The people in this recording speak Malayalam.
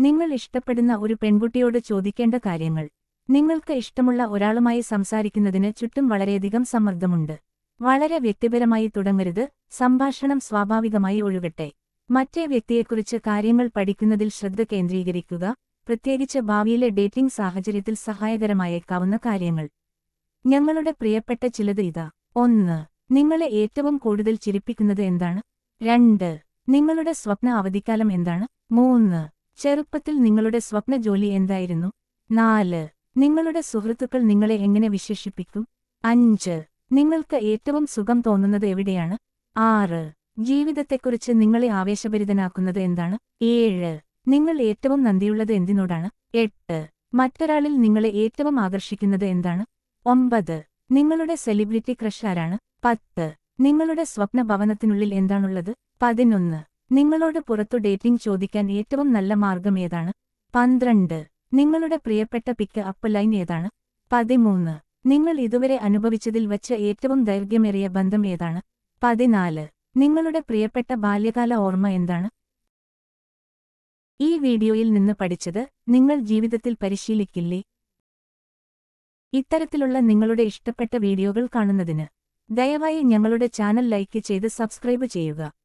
നിങ്ങൾ ഇഷ്ടപ്പെടുന്ന ഒരു പെൺകുട്ടിയോട് ചോദിക്കേണ്ട കാര്യങ്ങൾ. നിങ്ങൾക്ക് ഇഷ്ടമുള്ള ഒരാളുമായി സംസാരിക്കുന്നതിന് ചുറ്റും വളരെയധികം സമ്മർദ്ദമുണ്ട്. വളരെ വ്യക്തിപരമായി തുടങ്ങരുത് സംഭാഷണം സ്വാഭാവികമായി ഒഴുകട്ടെ. മറ്റേ വ്യക്തിയെക്കുറിച്ച് കാര്യങ്ങൾ പഠിക്കുന്നതിൽ ശ്രദ്ധ കേന്ദ്രീകരിക്കുക പ്രത്യേകിച്ച് ഭാവിയിലെ ഡേറ്റിംഗ് സാഹചര്യത്തിൽ സഹായകരമായേക്കാവുന്ന കാര്യങ്ങൾ. ഞങ്ങളുടെ പ്രിയപ്പെട്ട ചിലത് ഇതാ. ഒന്ന് നിങ്ങളെ ഏറ്റവും കൂടുതൽ ചിരിപ്പിക്കുന്നത് എന്താണ്? രണ്ട് നിങ്ങളുടെ സ്വപ്ന അവധിക്കാലം എന്താണ്? മൂന്ന് ചെറുപ്പത്തിൽ നിങ്ങളുടെ സ്വപ്ന ജോലി എന്തായിരുന്നു? നാല് നിങ്ങളുടെ സുഹൃത്തുക്കൾ നിങ്ങളെ എങ്ങനെ വിശേഷിപ്പിക്കും? അഞ്ച് നിങ്ങൾക്ക് ഏറ്റവും സുഖം തോന്നുന്നത് എവിടെയാണ്? ആറ് ജീവിതത്തെക്കുറിച്ച് നിങ്ങളെ ആവേശഭരിതനാക്കുന്നത് എന്താണ്? ഏഴ് നിങ്ങൾ ഏറ്റവും നന്ദിയുള്ളത് എന്തിനോടാണ്? എട്ട് മറ്റൊരാളിൽ നിങ്ങളെ ഏറ്റവും ആകർഷിക്കുന്നത് എന്താണ്? ഒമ്പത് നിങ്ങളുടെ സെലിബ്രിറ്റി ക്രഷ് ആരാണ്? പത്ത് നിങ്ങളുടെ സ്വപ്ന ഭവനത്തിനുള്ളിൽ എന്താണുള്ളത്? പതിനൊന്ന് നിങ്ങളോട് പുറത്തു ഡേറ്റിംഗ് ചോദിക്കാൻ ഏറ്റവും നല്ല മാർഗം ഏതാണ്? പന്ത്രണ്ട്. നിങ്ങളുടെ പ്രിയപ്പെട്ട പിക്ക് അപ്പ് ലൈൻ ഏതാണ്? പതിമൂന്ന്. നിങ്ങൾ ഇതുവരെ അനുഭവിച്ചതിൽ വച്ച് ഏറ്റവും ദൈർഘ്യമേറിയ ബന്ധം ഏതാണ്? പതിനാല്. നിങ്ങളുടെ പ്രിയപ്പെട്ട ബാല്യകാല ഓർമ്മ എന്താണ്? ഈ വീഡിയോയിൽ നിന്ന് പഠിച്ചത് നിങ്ങൾ ജീവിതത്തിൽ പരിശീലിക്കില്ലേ? ഇത്തരത്തിലുള്ള നിങ്ങളുടെ ഇഷ്ടപ്പെട്ട വീഡിയോകൾ കാണുന്നതിന് ദയവായി ഞങ്ങളുടെ ചാനൽ ലൈക്ക് ചെയ്ത് സബ്സ്ക്രൈബ് ചെയ്യുക.